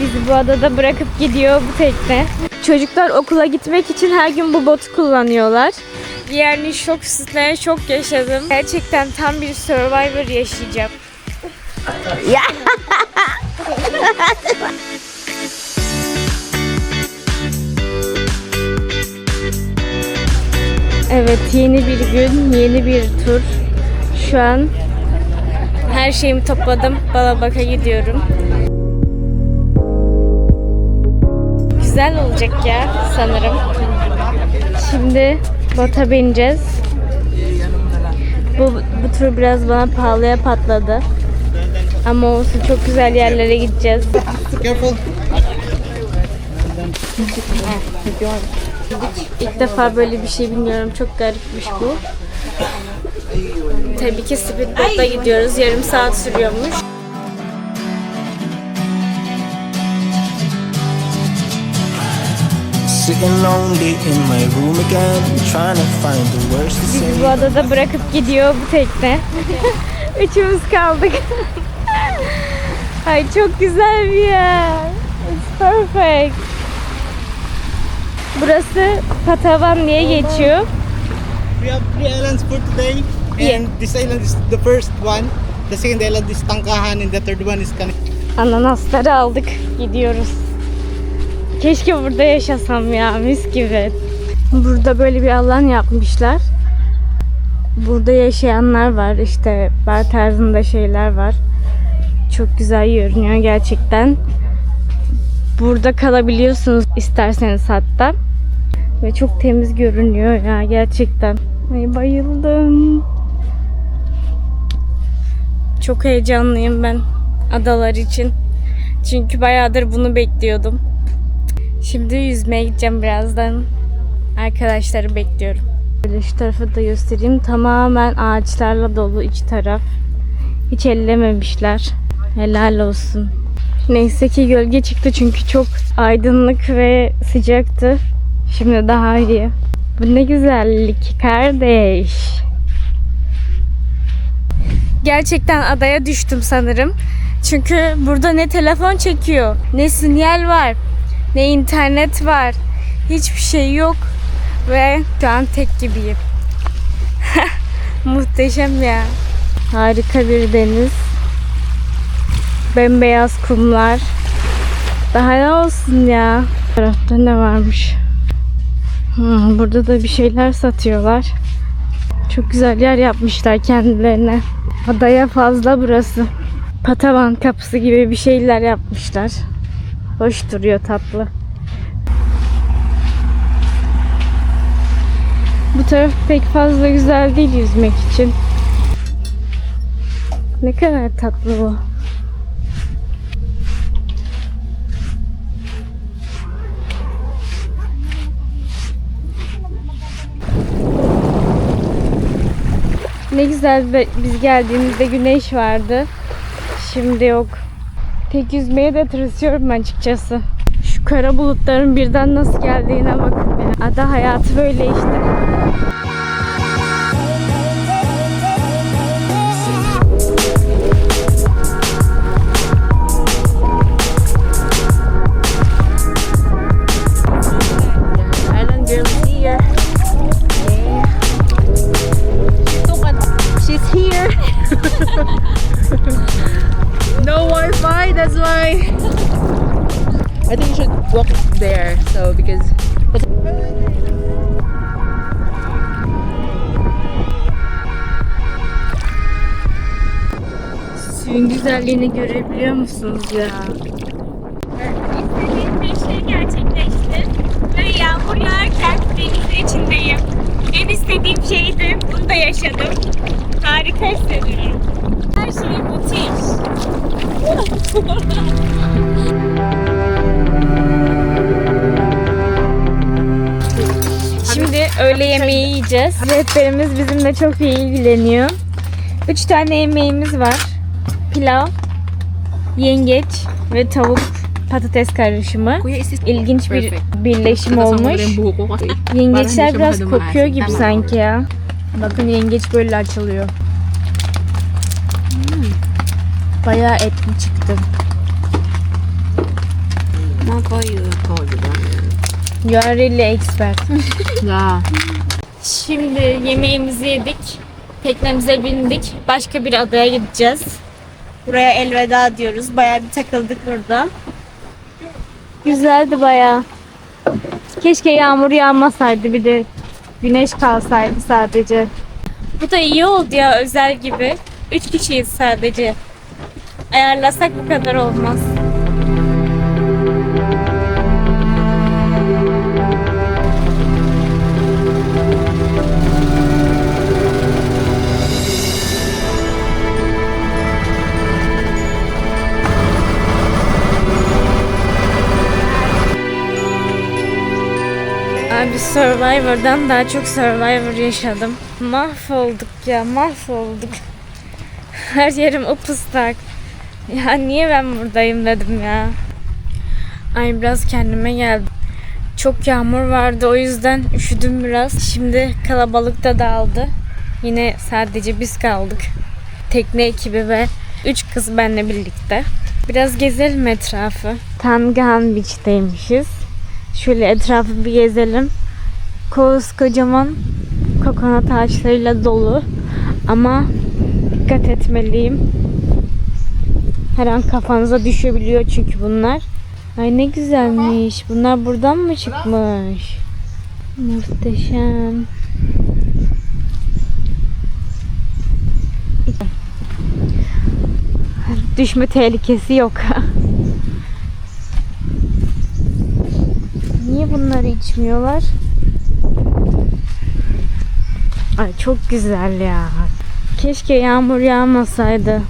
Bizi bu adada bırakıp gidiyor bu tekne. Çocuklar okula gitmek için her gün bu botu kullanıyorlar. Yani şok üstüne şok yaşadım. Gerçekten tam bir survivor yaşayacağım. Evet yeni bir gün, yeni bir tur. Şu an her şeyimi topladım. Balabak'a gidiyorum. Güzel olacak ya sanırım. Şimdi bota bineceğiz. Bu, bu tur biraz bana pahalıya patladı. Ama olsun çok güzel yerlere gideceğiz. İlk defa böyle bir şey bilmiyorum. Çok garipmiş bu. Tabii ki speedboat'la gidiyoruz. Yarım saat sürüyormuş. Sitting lonely in my room again, trying to find the words to say. Bizi bu adada bırakıp gidiyor bu tekne. Üçümüz kaldık. Ay çok güzel bir yer. It's perfect. Burası Patavan diye geçiyor. We have three islands for today. And Yeah. this island is the first one. The second island is Tangkahan and the third one is Kanik. Ananasları aldık. Gidiyoruz. Keşke burada yaşasam ya mis gibi. Burada böyle bir alan yapmışlar. Burada yaşayanlar var. işte bar tarzında şeyler var. Çok güzel görünüyor gerçekten. Burada kalabiliyorsunuz isterseniz hatta. Ve çok temiz görünüyor ya gerçekten. Ay bayıldım. Çok heyecanlıyım ben adalar için. Çünkü bayağıdır bunu bekliyordum. Şimdi yüzmeye gideceğim birazdan. Arkadaşları bekliyorum. Böyle şu tarafı da göstereyim. Tamamen ağaçlarla dolu iç taraf. Hiç ellememişler. Helal olsun. Neyse ki gölge çıktı çünkü çok aydınlık ve sıcaktı. Şimdi daha iyi. Bu ne güzellik kardeş. Gerçekten adaya düştüm sanırım. Çünkü burada ne telefon çekiyor, ne sinyal var, ne internet var. Hiçbir şey yok. Ve şu an tek gibiyim. Muhteşem ya. Harika bir deniz. Bembeyaz kumlar. Daha ne olsun ya. Bu tarafta ne varmış? Hmm, burada da bir şeyler satıyorlar. Çok güzel yer yapmışlar kendilerine. Adaya fazla burası. Patavan kapısı gibi bir şeyler yapmışlar. Hoş duruyor tatlı. Bu taraf pek fazla güzel değil yüzmek için. Ne kadar tatlı bu. Ne güzel biz geldiğimizde güneş vardı. Şimdi yok. Tek yüzmeye de tırsıyorum açıkçası. Şu kara bulutların birden nasıl geldiğine bakın. Ada hayatı böyle işte. I think you should walk there. So because Suyun güzelliğini görebiliyor musunuz ya? İstediğim bir şey gerçekleşti. Ve yağmur yağarken denizin içindeyim. En istediğim şeydi. Bunu da yaşadım. Harika hissediyorum. Her şey müthiş. öğle yemeği yiyeceğiz. Rehberimiz bizimle çok iyi ilgileniyor. Üç tane yemeğimiz var. Pilav, yengeç ve tavuk patates karışımı. İlginç bir birleşim olmuş. Yengeçler biraz kokuyor gibi sanki ya. Bakın yengeç böyle açılıyor. Bayağı etli çıktı. you told you are really expert. Yeah. Şimdi yemeğimizi yedik. Teknemize bindik. Başka bir adaya gideceğiz. Buraya elveda diyoruz. Bayağı bir takıldık burada. Güzeldi bayağı. Keşke yağmur yağmasaydı bir de güneş kalsaydı sadece. Bu da iyi oldu ya özel gibi. Üç kişiyiz sadece. Ayarlasak bu kadar olmaz. Survivor'dan daha çok Survivor yaşadım. Mahvolduk ya mahvolduk. Her yerim ıpıslak. Ya niye ben buradayım dedim ya. Ay biraz kendime geldim. Çok yağmur vardı o yüzden üşüdüm biraz. Şimdi kalabalık da dağıldı. Yine sadece biz kaldık. Tekne ekibi ve üç kız benle birlikte. Biraz gezelim etrafı. Tangahan Beach'teymişiz. Şöyle etrafı bir gezelim. Koskocaman kokonat ağaçlarıyla dolu. Ama dikkat etmeliyim. Her an kafanıza düşebiliyor çünkü bunlar. Ay ne güzelmiş. Bunlar buradan mı çıkmış? Muhteşem. Düşme tehlikesi yok. Niye bunları içmiyorlar? Ay çok güzel ya. Keşke yağmur yağmasaydı.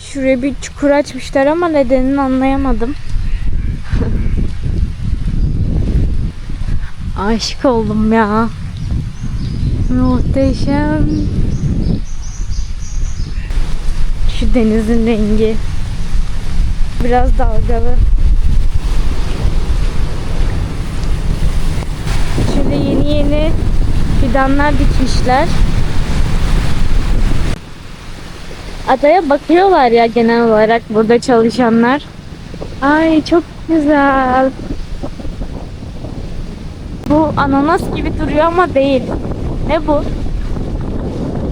Şuraya bir çukur açmışlar ama nedenini anlayamadım. Aşık oldum ya. Muhteşem. Şu denizin rengi. Biraz dalgalı. Şöyle yeni yeni fidanlar dikmişler. Adaya bakıyorlar ya genel olarak burada çalışanlar. Ay çok güzel. Bu ananas gibi duruyor ama değil. Ne bu?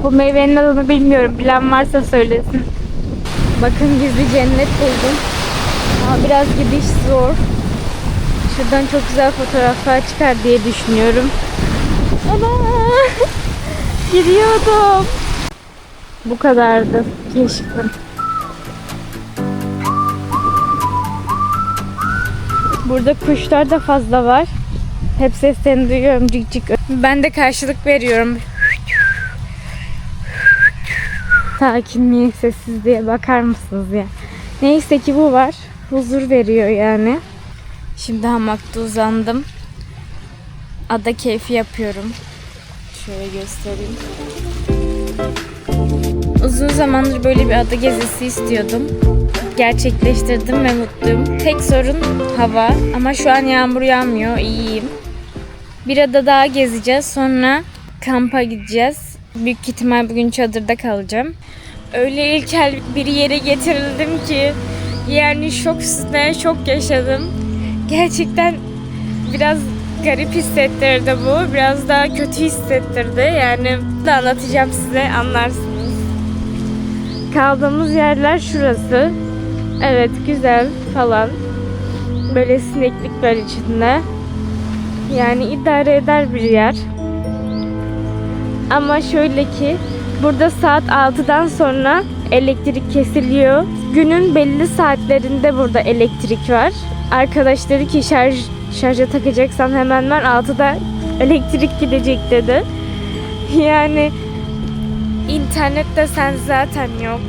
Bu meyvenin adını bilmiyorum. Bilen varsa söylesin. Bakın gizli cennet buldum. Ama biraz gidiş zor. Şuradan çok güzel fotoğraflar çıkar diye düşünüyorum. Ana! Giriyordum. Bu kadardı. Keşfim. Burada kuşlar da fazla var. Hep seslerini duyuyorum cik cik. Ben de karşılık veriyorum. Sakinliğe, sessizliğe bakar mısınız ya? Neyse ki bu var. Huzur veriyor yani. Şimdi hamakta uzandım. Ada keyfi yapıyorum. Şöyle göstereyim. Uzun zamandır böyle bir ada gezisi istiyordum. Gerçekleştirdim ve mutluyum. Tek sorun hava ama şu an yağmur yağmıyor. İyiyim. Bir ada daha gezeceğiz. Sonra kampa gideceğiz. Büyük ihtimal bugün çadırda kalacağım. Öyle ilkel bir yere getirildim ki yani şok üstüne şok yaşadım. Gerçekten biraz garip hissettirdi bu. Biraz daha kötü hissettirdi. Yani da anlatacağım size anlarsınız. Kaldığımız yerler şurası. Evet güzel falan. Böyle sineklik var içinde. Yani idare eder bir yer. Ama şöyle ki burada saat 6'dan sonra elektrik kesiliyor. Günün belli saatlerinde burada elektrik var. Arkadaş dedi ki şarj şarja takacaksan hemen ver 6'da elektrik gidecek dedi. Yani internette sen zaten yok.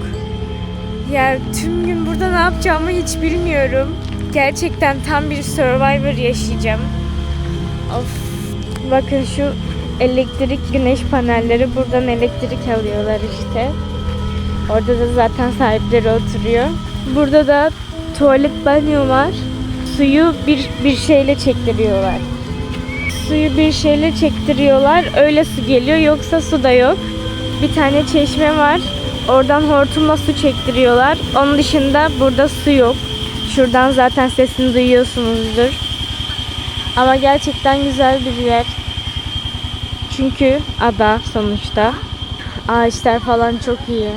Ya tüm gün burada ne yapacağımı hiç bilmiyorum. Gerçekten tam bir survivor yaşayacağım. Of. Bakın şu elektrik güneş panelleri buradan elektrik alıyorlar işte. Orada da zaten sahipleri oturuyor. Burada da tuvalet banyo var. Suyu bir bir şeyle çektiriyorlar. Suyu bir şeyle çektiriyorlar. Öyle su geliyor yoksa su da yok. Bir tane çeşme var. Oradan hortumla su çektiriyorlar. Onun dışında burada su yok. Şuradan zaten sesini duyuyorsunuzdur. Ama gerçekten güzel bir yer. Çünkü ada sonuçta. Ağaçlar falan çok iyi.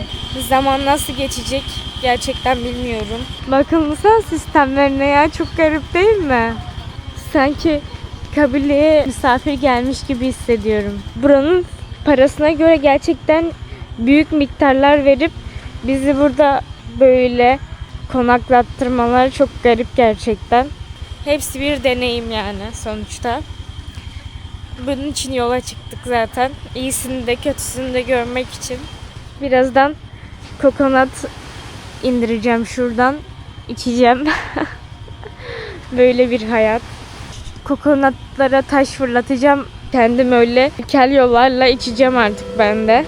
Zaman nasıl geçecek gerçekten bilmiyorum. Bakımsal sistemlerine ya çok garip değil mi? Sanki kabileye misafir gelmiş gibi hissediyorum. Buranın parasına göre gerçekten büyük miktarlar verip bizi burada böyle konaklattırmalar çok garip gerçekten. Hepsi bir deneyim yani sonuçta. Bunun için yola çıktık zaten. İyisini de kötüsünü de görmek için. Birazdan kokonat indireceğim şuradan. içeceğim. Böyle bir hayat. Kokonatlara taş fırlatacağım. Kendim öyle kel yollarla içeceğim artık ben de.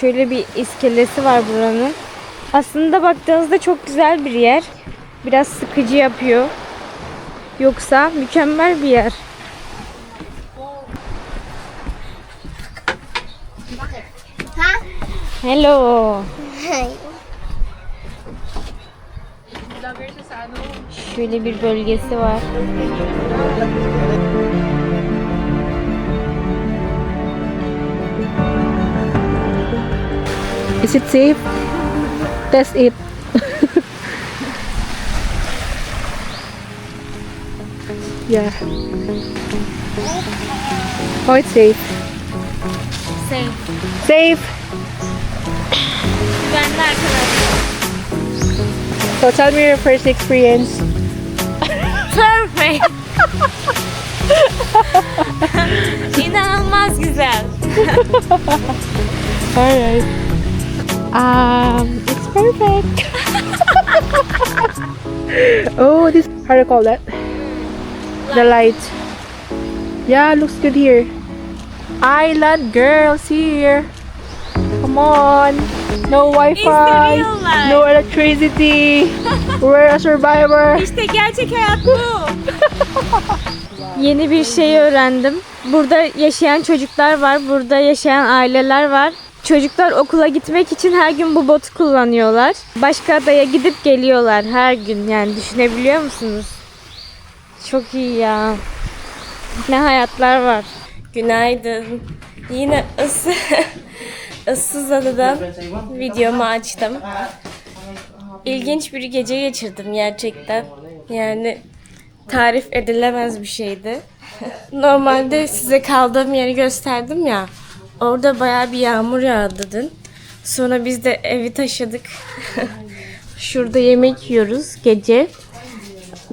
Şöyle bir iskelesi var buranın. Aslında baktığınızda çok güzel bir yer. Biraz sıkıcı yapıyor. Yoksa mükemmel bir yer. Hello. Hi! Şöyle bir bölgesi var. Is it safe? Test it. yeah. Oh, it's safe. Safe. Safe. Güvenli arkadaşlar. So tell me your first experience. Perfect. İnanılmaz güzel. Alright. Um, it's perfect. oh, this how do you call that? The light. Yeah, looks good here. Island girls here. Come on. No Wi-Fi. No electricity. We're a survivor. İşte gerçek hayat bu. Yeni bir şey öğrendim. Burada yaşayan çocuklar var. Burada yaşayan aileler var. Çocuklar okula gitmek için her gün bu botu kullanıyorlar. Başka adaya gidip geliyorlar her gün. Yani düşünebiliyor musunuz? Çok iyi ya. Ne hayatlar var. Günaydın. Yine ısı, ıssız adadan videomu açtım. İlginç bir gece geçirdim gerçekten. Yani tarif edilemez bir şeydi. Normalde size kaldığım yeri gösterdim ya. Orada bayağı bir yağmur yağdı dün. Sonra biz de evi taşıdık. Şurada yemek yiyoruz gece.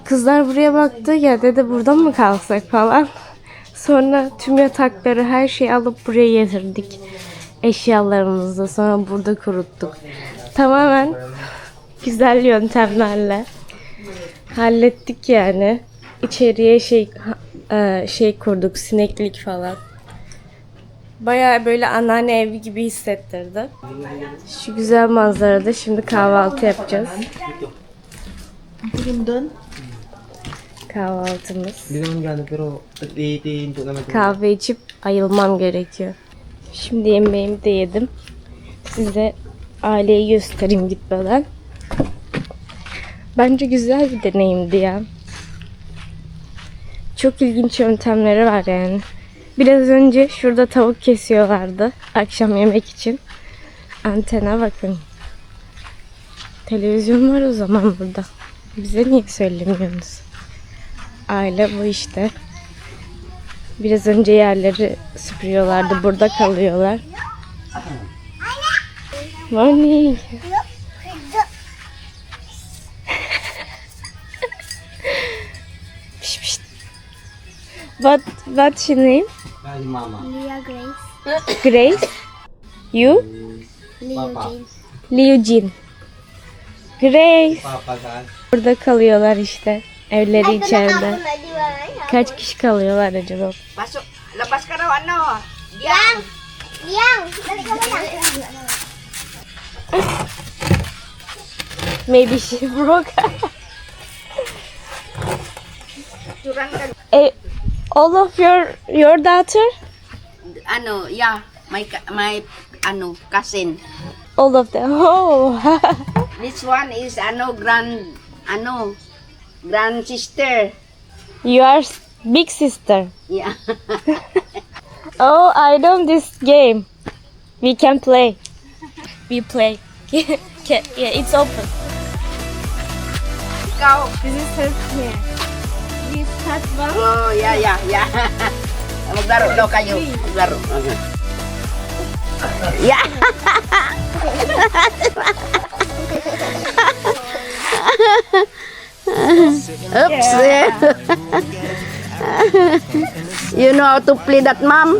Kızlar buraya baktı ya dedi buradan mı kalsak falan. Sonra tüm yatakları her şeyi alıp buraya getirdik. Eşyalarımızı sonra burada kuruttuk. Tamamen güzel yöntemlerle hallettik yani. İçeriye şey e, şey kurduk, sineklik falan. Bayağı böyle anneanne evi gibi hissettirdi. Şu güzel manzarada şimdi kahvaltı yapacağız. Kahvaltımız. Kahve içip ayılmam gerekiyor. Şimdi yemeğimi de yedim. Size aileyi göstereyim gitmeden. Bence güzel bir deneyimdi ya. Çok ilginç yöntemleri var yani. Biraz önce şurada tavuk kesiyorlardı akşam yemek için. Antene bakın. Televizyon var o zaman burada. Bize niye söylemiyorsunuz? Aile bu işte. Biraz önce yerleri süpürüyorlardı. Burada kalıyorlar. Morning. Pişt, pişt. What what's your name? Mama. Leah Grace. Grace. You? Leo Jean. Liu Jin. Grace. Burada kalıyorlar işte. Evleri içeride. Liang! Kaç kişi kalıyorlar acaba? Pasok, labas ka raw, ano? Liang! Dali ka ba? Maybe she broke. picturean. Eh, all of your your daughter? Ah, ano, yeah, my, my, ah, ano, cousin. All of them. Oh. This one is, ah, ano, grand, ano, grand sister. you are s- big sister. Yeah. Oh, I know this game. We can play. We play. Can, yeah, it's open. Ikaw. This is her here. This has one. Oh, yeah, yeah, yeah. Maglaro daw kayo. Maglaro. Okay. Yeah. Oops. you know how to play that, play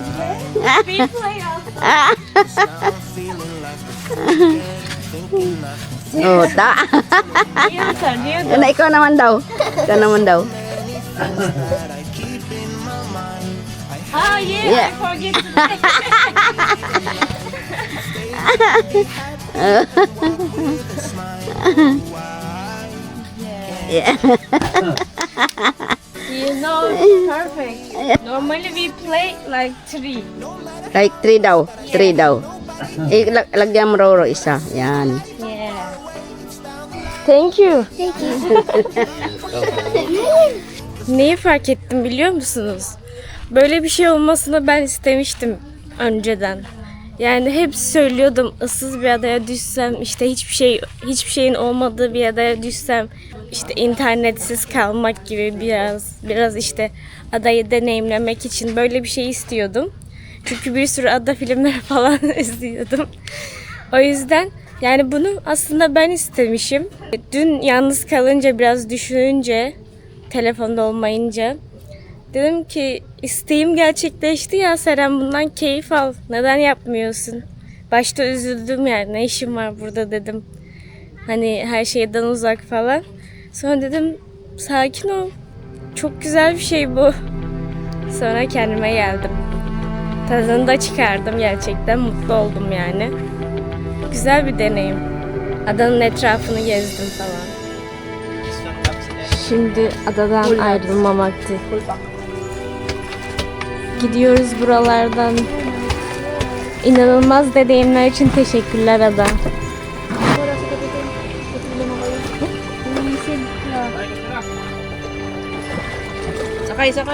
Oh, ta. Na ikaw naman daw. Ikaw naman daw. Oh yeah, Yeah. I forget to. Yeah. You know, perfect. Normally we play like three. Like three daw. Three daw. Eh, lag- lagyan mo raw isa. Yan. Yeah. Thank you. Thank you. Neyi fark ettim biliyor musunuz? Böyle bir şey olmasını ben istemiştim önceden. Yani hep söylüyordum ıssız bir adaya düşsem işte hiçbir şey hiçbir şeyin olmadığı bir adaya düşsem işte internetsiz kalmak gibi biraz biraz işte adayı deneyimlemek için böyle bir şey istiyordum. Çünkü bir sürü ada filmleri falan izliyordum. O yüzden yani bunu aslında ben istemişim. Dün yalnız kalınca biraz düşününce telefonda olmayınca dedim ki isteğim gerçekleşti ya Seren bundan keyif al. Neden yapmıyorsun? Başta üzüldüm yani ne işim var burada dedim. Hani her şeyden uzak falan. Sonra dedim sakin ol. Çok güzel bir şey bu. Sonra kendime geldim. Tadını da çıkardım gerçekten. Mutlu oldum yani. Güzel bir deneyim. Adanın etrafını gezdim falan. Şimdi adadan ayrılma vakti. Gidiyoruz buralardan. İnanılmaz deneyimler için teşekkürler ada. Sakay, sakay.